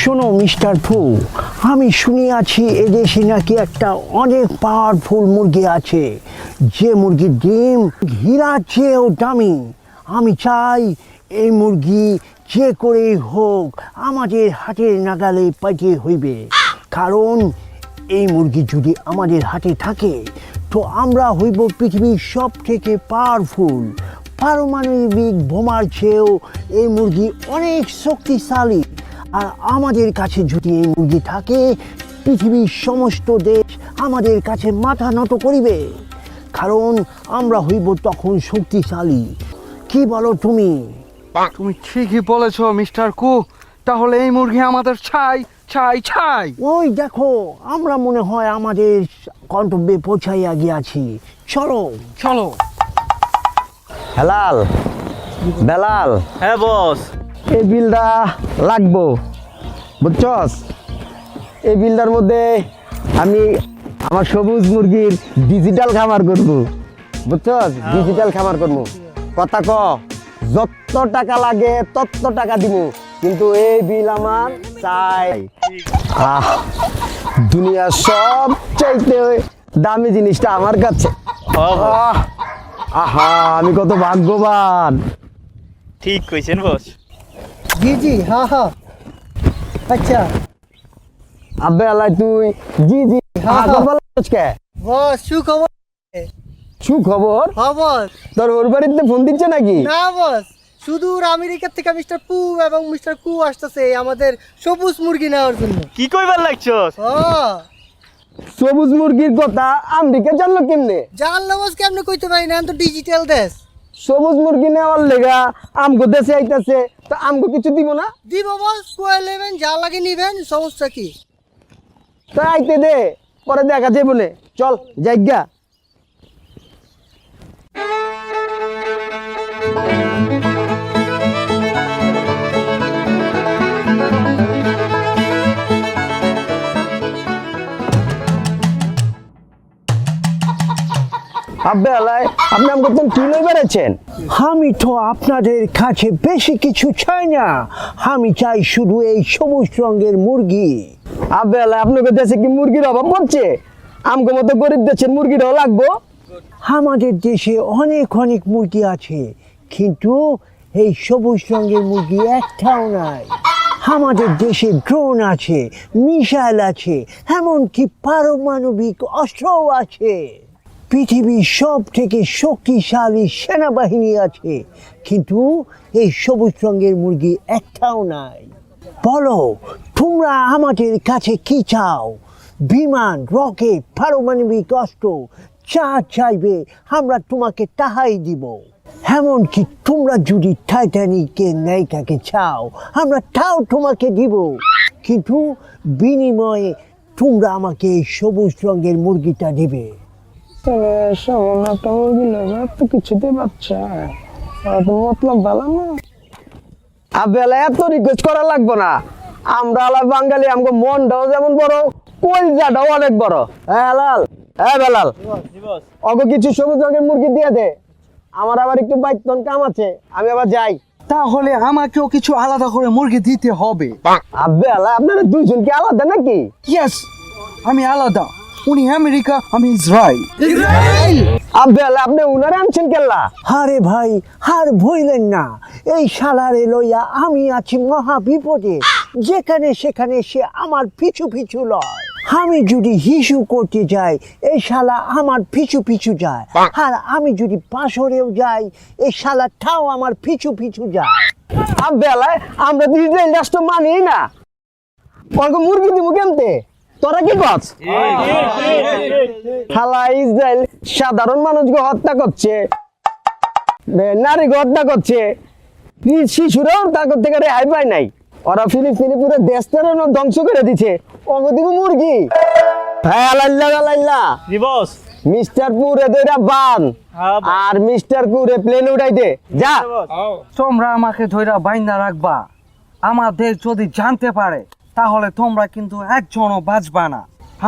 শোনো মিস্টার ফু আমি শুনিয়াছি এদেশে নাকি একটা অনেক পাওয়ারফুল মুরগি আছে। যে মুরগির ডিম হীরার চেয়েও দামি। আমি চাই এই মুরগি যে করেই হোক আমাদের হাতের নাগালে পাঠিয়ে হইবে। কারণ এই মুরগি যদি আমাদের হাতে থাকে, তো আমরা হইব পৃথিবীর সব থেকে পাওয়ারফুল পারমাণবিক বোমার চেয়েও এই মুরগি অনেক শক্তিশালী। আর আমাদের কাছে যদি এই মুরগি থাকে পৃথিবীর সমস্ত দেশ আমাদের কাছে মাথা নত করিবে। কারণ আমরা হইব তখন শক্তিশালী। কি বলো তুমি? তুমি ঠিকই বলেছ মিস্টার কু। তাহলে এই মুরগি আমাদের ছাই ছাই ছাই। ওই দেখো আমরা মনে হয় আমাদের গন্তব্যে পৌঁছাইয়া গিয়াছি। চলো। চলো। হেলাল বেলাল। হ্যাঁ বস। এই বিলটা লাগবো বুঝছস? এই বিলটার মধ্যে আমি আমার সবুজ মুরগির ডিজিটাল খামার করব বুঝছস? ডিজিটাল খামার করব। কথা ক যত টাকা লাগে তত টাকা দিব কিন্তু এই বিল আমার চাই। আহ দুনিয়ার সব চাইতে দামি জিনিসটা আমার কাছে। আহা আমি কত ভাগ্যবান। ঠিক কইছেন বস। জি জি হ্যাঁ হ্যাঁ আচ্ছা। আবে আলাই তুই জি জি হ্যাঁ, কে বস সুখবর। সুখবর? হ্যাঁ বস তোর ওর বাড়িতে ফোন দিচ্ছে নাকি? না বস। সুদূর আমেরিকা থেকে মিস্টার পু এবং মিস্টার কু আসতেছে আমাদের সবুজ মুরগি নেওয়ার জন্য। কি কইবার লাগছস? ও। সবুজ মুরগির কথা আমেরিকা জানলো কেমনে? জানলে বস কেমনে কইতে পারি না তো ডিজিটাল দেশ। সবুজ মুরগি নেওয়ার লেগা আমগো দেশে আইতাছে তো আমগো কিছু দিব না? দিব বস কয়ে নেবেন যা লাগে নিবেন সমস্যা কি? তা আইতে দে পরে দেখা যাবে বলে চল জায়গা আব্বে আলাই আপনি আমাকে তো কি লই আমি তো আপনাদের কাছে বেশি কিছু চাই না। আমি চাই শুধু এই সবুজ রঙের মুরগি। আব্বে আলাই আপনাকে দেশে কি মুরগির অভাব পড়ছে? আমগো মতো গরিব দেশের মুরগিটাও লাগবো। আমাদের দেশে অনেক অনেক মুরগি আছে কিন্তু এই সবুজ রঙের মুরগি একটাও নাই। আমাদের দেশে ড্রোন আছে মিসাইল আছে এমনকি পারমাণবিক অস্ত্রও আছে। পৃথিবীর সব থেকে শক্তিশালী সেনাবাহিনী আছে। কিন্তু এই সবুজ রঙের মুরগি একটাও নাই। বলো, তোমরা আমাদের কাছে কি চাও? বিমান, রকেট, পারমাণবিক অস্ত্র, যা চাইবে আমরা তোমাকে তাহাই দিব। এমনকি তোমরা যদি টাইটানিকের নায়িকাকে চাও, আমরা তাও তোমাকে দিব। কিন্তু বিনিময়ে তোমরা আমাকে সবুজ রঙের মুরগিটা দিবে। সামান্য একটা মুরগি নেবে তো কিছুতে বাচ্চা তো মতলব ভালো না। আবেলা এত রিকোয়েস্ট করা লাগবো না। আমরা আলা বাঙালি আমগো মনটাও যেমন বড় কলজাটাও অনেক বড়। হ্যাঁ লাল হ্যাঁ বেলাল অগো কিছু সবুজ রঙের মুরগি দিয়ে দে। আমার আবার একটু বাইতন কাম আছে আমি আবার যাই। তাহলে আমাকেও কিছু আলাদা করে মুরগি দিতে হবে। আব্বে আলা আপনারা দুইজন কি আলাদা নাকি? ইয়েস আমি আলাদা। উনি আমেরিকা আমি ইসরায়েল। আব্বে আলা আপনি উনারে আনছেন কেল্লা আরে ভাই আর ভইলেন না। এই শালারে লইয়া আমি আছি মহা বিপদে। যেখানে সেখানে সে আমার পিছু পিছু লয়। আমি যদি হিসু করতে যাই এই শালা আমার পিছু পিছু যায়। আর আমি যদি পাশরেও যাই এই শালা ঠাও আমার পিছু পিছু যায়। আব্বে আলা আমরা তো ইসরায়েল রাষ্ট্র মানি না। ওকে মুরগি দিব কেমতে? তোরা কি কস খালা ইসরায়েল সাধারণ মানুষকে হত্যা করছে। নারীকে হত্যা করছে। পি- শিশুরাও তাদের থেকে রেহাই পায় নাই। ওরা ফিলিস্তিনি পুরো দেশটারও ধ্বংস করে দিছে। ওকে মুরগি? হ্যাঁ আলাইল্লা আলাইল্লা জি বস মিস্টার পুরে দইরা বান। হ্যাঁ আর মিস্টার কুরে প্লেন উড়াই দে। যা। তোমরা আমাকে ধইরা বাইন্দা রাখবা। আমাদের যদি জানতে পারে তাহলে তোমরা কিন্তু একজনও বাঁচবা না।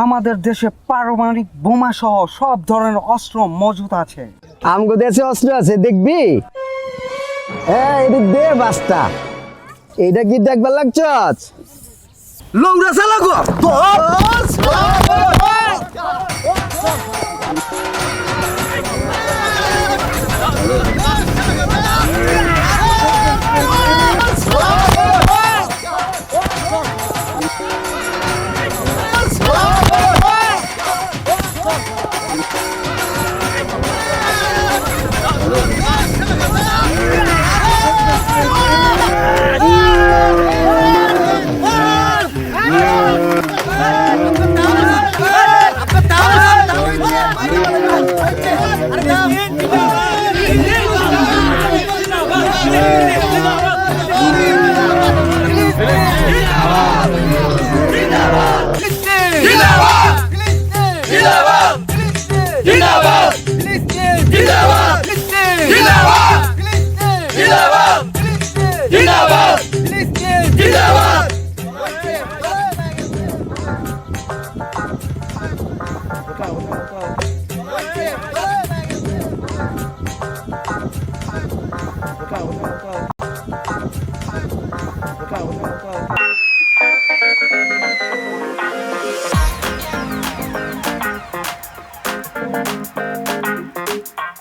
আমাদের দেশে পারমাণবিক বোমা সহ সব ধরনের অস্ত্র মজুদ আছে। আমগো দেশে অস্ত্র আছে দেখবি? হ্যাঁ এদিক দে বাস্তা এইটা কি দেখবার লাগছস? লৌরা চালাগো